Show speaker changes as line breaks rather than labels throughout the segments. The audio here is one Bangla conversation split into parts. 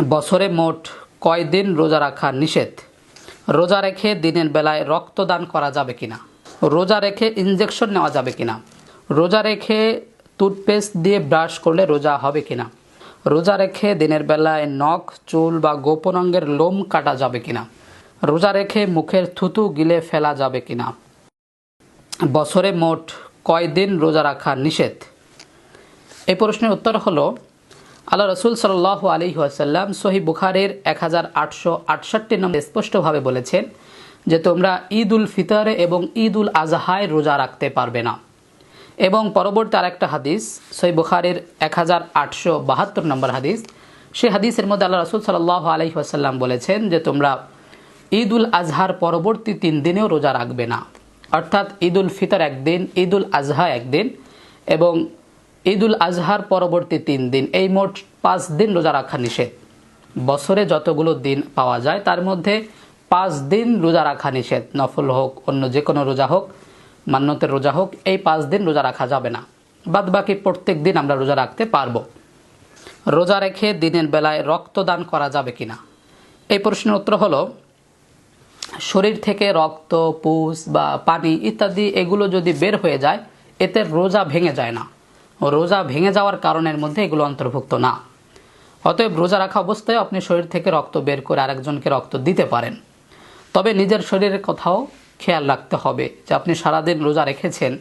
বছরে মোট কয় দিন রোজা রাখা নিষেধ? রোজা রেখে দিনের বেলায় রক্তদান করা যাবে কিনা? রোজা রেখে ইঞ্জেকশন নেওয়া যাবে কিনা? রোজা রেখে টুথপেস্ট দিয়ে ব্রাশ করলে রোজা হবে কিনা? রোজা রেখে দিনের বেলায় নখ, চুল বা গোপন অঙ্গের লোম কাটা যাবে কিনা? রোজা রেখে মুখের থুতু গিলে ফেলা যাবে কিনা? বছরে মোট কয় দিন রোজা রাখা নিষেধ? এই প্রশ্নের উত্তর হলো আল্লাহ রসুল সাল আলী আসাল্লাম সহি বুখারের এক হাজার আটশো আটষট্টি নম্বর স্পষ্টভাবে বলেছেন যে তোমরা ঈদ উল ফিতরে এবং ঈদ উল আজহায় রোজা রাখতে পারবে না। এবং পরবর্তী আরেকটা হাদিস সহি বুখারের এক হাজার আটশো বাহাত্তর নম্বর হাদিস, সেই হাদিসের মধ্যে আল্লাহ রসুল সাল্লাহ আলহি আসাল্লাম বলেছেন যে তোমরা ঈদ উল আজহার পরবর্তী তিন দিনেও রোজা রাখবে না। অর্থাৎ ঈদ উল ফিতর একদিন ঈদ উল আজহা একদিন এবং ঈদ উল আজহার পরবর্তী তিন দিন। এই মোট পাঁচ দিন রোজা রাখা নিষেধ। বছরে যতগুলো দিন পাওয়া যায়, তার মধ্যে পাঁচ দিন রোজা রাখা নিষেধ। নফল হোক, অন্য যে কোনো রোজা হোক, মান্যতের রোজা হোক, এই পাঁচ দিন রোজা রাখা যাবে না। বাদ বাকি প্রত্যেক দিন আমরা রোজা রাখতে পারব। রোজা রেখে দিনের বেলায় রক্তদান করা যাবে কিনা? এই প্রশ্নের উত্তর হলো, শরীর থেকে রক্ত, পুষ বা পানি ইত্যাদি এগুলো যদি বের হয়ে যায়, এতে রোজা ভেঙে যায় না। রোজা ভেঙে যাওয়ার কারণের মধ্যে এগুলো অন্তর্ভুক্ত না। অতএব রোজা রাখা অবস্থায় আপনি শরীর থেকে রক্ত বের করে আরেকজনকে রক্ত দিতে পারেন। তবে নিজের শরীরের কথাও খেয়াল রাখতে হবে যে আপনি সারাদিন রোজা রেখেছেন।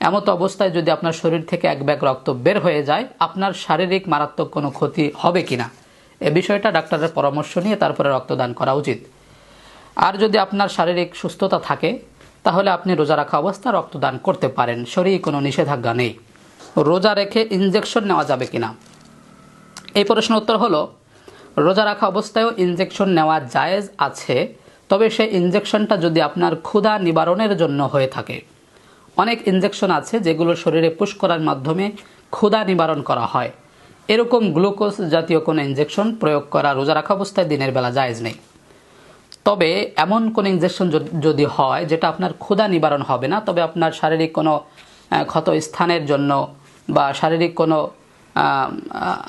এমত অবস্থায় যদি আপনার শরীর থেকে এক ব্যাগ রক্ত বের হয়ে যায়, আপনার শারীরিক মারাত্মক কোনো ক্ষতি হবে কিনা? এ বিষয়টা ডাক্তারের পরামর্শ নিয়ে তারপরে রক্তদান করা উচিত। আর যদি আপনার শারীরিক সুস্থতা থাকে, তাহলে আপনি রোজা রাখা অবস্থা রক্তদান করতে পারেন। শরীরে কোনো নিষেধাজ্ঞা নেই। রোজা রেখে ইঞ্জেকশন নেওয়া যাবে কিনা? এই প্রশ্ন উত্তর হলো, রোজা রাখা অবস্থায়ও ইঞ্জেকশন নেওয়া জায়েজ আছে, তবে সেই ইঞ্জেকশনটা যদি আপনার ক্ষুধা নিবারণের জন্য হয়ে থাকে। অনেক ইঞ্জেকশন আছে যেগুলো শরীরে পুশ করার মাধ্যমে ক্ষুধা নিবারণ করা হয়। এরকম গ্লুকোজ জাতীয় কোনো ইঞ্জেকশন প্রয়োগ করা রোজা রাখা অবস্থায় দিনের বেলা জায়েজ নেই। তবে এমন কোন ইঞ্জেকশন যদি হয় যেটা আপনার ক্ষুধা নিবারণ হবে না, তবে আপনার শারীরিক কোনো ক্ষত স্থানের জন্য বা শারীরিক কোনো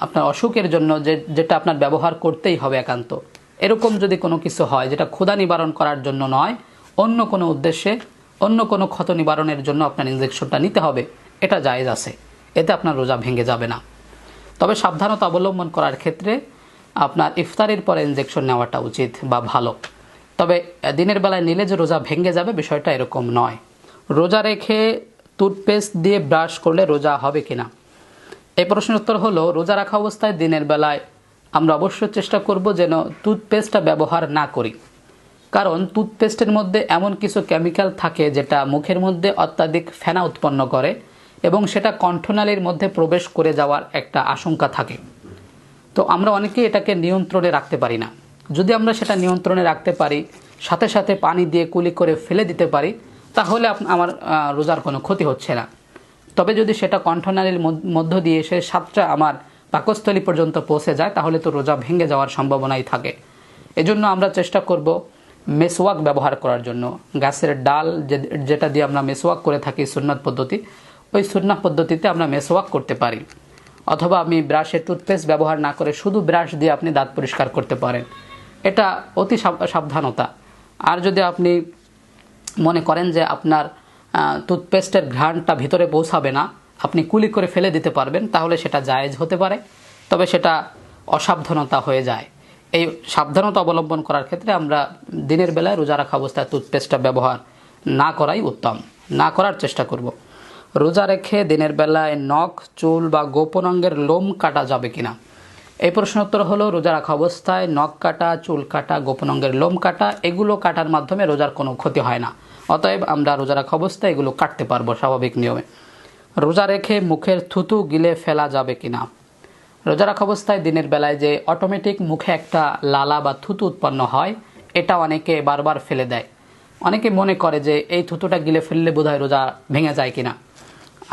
আপনার অসুখের জন্য যে, যেটা আপনার ব্যবহার করতেই হবে একান্ত। এরকম যদি কোনো কিছু হয় যেটা ক্ষুধা নিবারণ করার জন্য নয়, অন্য কোনো উদ্দেশ্যে, অন্য কোনো ক্ষত নিবারণের জন্য আপনার ইঞ্জেকশনটা নিতে হবে, এটা জায়েজ আছে। এতে আপনার রোজা ভেঙে যাবে না। তবে সাবধানতা অবলম্বন করার ক্ষেত্রে আপনার ইফতারির পরে ইঞ্জেকশন নেওয়াটা উচিত বা ভালো। তবে দিনের বেলায় নিলে যে রোজা ভেঙে যাবে বিষয়টা এরকম নয়। রোজা রেখে টুথপেস্ট দিয়ে ব্রাশ করলে রোজা হবে কিনা? এই প্রশ্নের উত্তর হলো, রোজা রাখা অবস্থায় দিনের বেলায় আমরা অবশ্যই চেষ্টা করব যেন টুথপেস্টটা ব্যবহার না করি। কারণ টুথপেস্টের মধ্যে এমন কিছু কেমিক্যাল থাকে যেটা মুখের মধ্যে অত্যাধিক ফেনা উৎপন্ন করে এবং সেটা কণ্ঠনালীর মধ্যে প্রবেশ করে যাওয়ার একটা আশঙ্কা থাকে। তো আমরা অনেকেই এটাকে নিয়ন্ত্রণে রাখতে পারি না। যদি আমরা সেটা নিয়ন্ত্রণে রাখতে পারি, সাথে সাথে পানি দিয়ে কুলি করে ফেলে দিতে পারি তাহলে আমার রোজার কোনো ক্ষতি হচ্ছে না। তবে যদি সেটা কণ্ঠনালীর মধ্য দিয়ে সে সাতটা আমার পাকস্থলী পর্যন্ত পৌঁছে যায়, তাহলে তো রোজা ভেঙে যাওয়ার সম্ভাবনাই থাকে। এজন্য আমরা চেষ্টা করব মেসওয়াক ব্যবহার করার জন্য। গাছের ডাল যেটা দিয়ে আমরা মেসওয়াক করে থাকি সুন্নাত পদ্ধতি, ওই সুন্নাত পদ্ধতিতে আমরা মেসওয়াক করতে পারি। অথবা আমি ব্রাশের টুথপেস্ট ব্যবহার না করে শুধু ব্রাশ দিয়ে আপনি দাঁত পরিষ্কার করতে পারেন। এটা অতি সাবধানতা। আর যদি আপনি মনে করেন যে আপনার টুথপেস্টের ঘ্রাণটা ভিতরে পৌঁছাবে না, আপনি কুলি করে ফেলে দিতে পারবেন, তাহলে সেটা জায়েজ হতে পারে, তবে সেটা অসাবধানতা হয়ে যায় এই সাবধানতা অবলম্বন করার ক্ষেত্রে আমরা দিনের বেলায় রোজা রাখা অবস্থায় টুথপেস্টটা ব্যবহার না করাই উত্তম, না করার চেষ্টা করব। রোজা রেখে দিনের বেলায় নখ, চুল বা গোপন অঙ্গের লোম কাটা যাবে কিনা এই প্রশ্ন উত্তর হলো, রোজা রাখা অবস্থায় নখ কাটা, চুল কাটা, গোপন অঙ্গের লোম কাটা, এগুলো কাটার মাধ্যমে রোজার কোনো ক্ষতি হয় না। অতএব আমরা রোজা রাখা অবস্থায় এগুলো কাটতে পারব স্বাভাবিক নিয়মে। রোজা রেখে মুখের থুতু গিলে ফেলা যাবে কিনা? রোজা রাখা অবস্থায় দিনের বেলায় যে অটোমেটিক মুখে একটা লালা বা থুতু উৎপন্ন হয়, এটা অনেকে বারবার ফেলে দেয়। অনেকে মনে করে যে এই থুতুটা গিলে ফেললে বোধহয় রোজা ভেঙে যায় কিনা।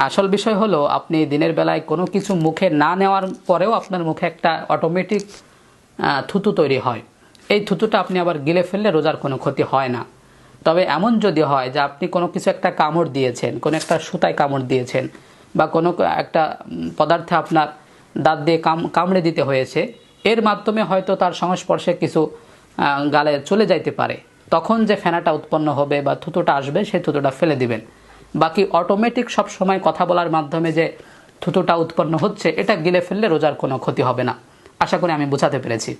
আসল বিষয় হলো, আপনি দিনের বেলায় কোনো কিছু মুখে না নেওয়ার পরেও আপনার মুখে একটা অটোমেটিক থুতু তৈরি হয়। এই থুতুটা আপনি আবার গিলে ফেললে রোজার কোনো ক্ষতি হয় না। তবে এমন যদি হয় যে আপনি কোনো কিছু একটা কামড় দিয়েছেন, কোনো একটা সুতায় কামড় দিয়েছেন বা কোনো একটা পদার্থে আপনার দাঁত দিয়ে কাম, কামড়ে দিতে হয়েছে, এর মাধ্যমে হয়তো তার সংস্পর্শে কিছু গালে চলে যাইতে পারে। তখন যে ফেনাটা উৎপন্ন হবে বা থুতুটা আসবে, সেই থুতুটা ফেলে দিবেন। বাকি অটোমেটিক সব সময় কথা বলার মাধ্যমে যে থুতুটা উৎপন্ন হচ্ছে, এটা গিলে ফেললে রোজার কোনো ক্ষতি হবে না। আশা করি আমি বোঝাতে পেরেছি।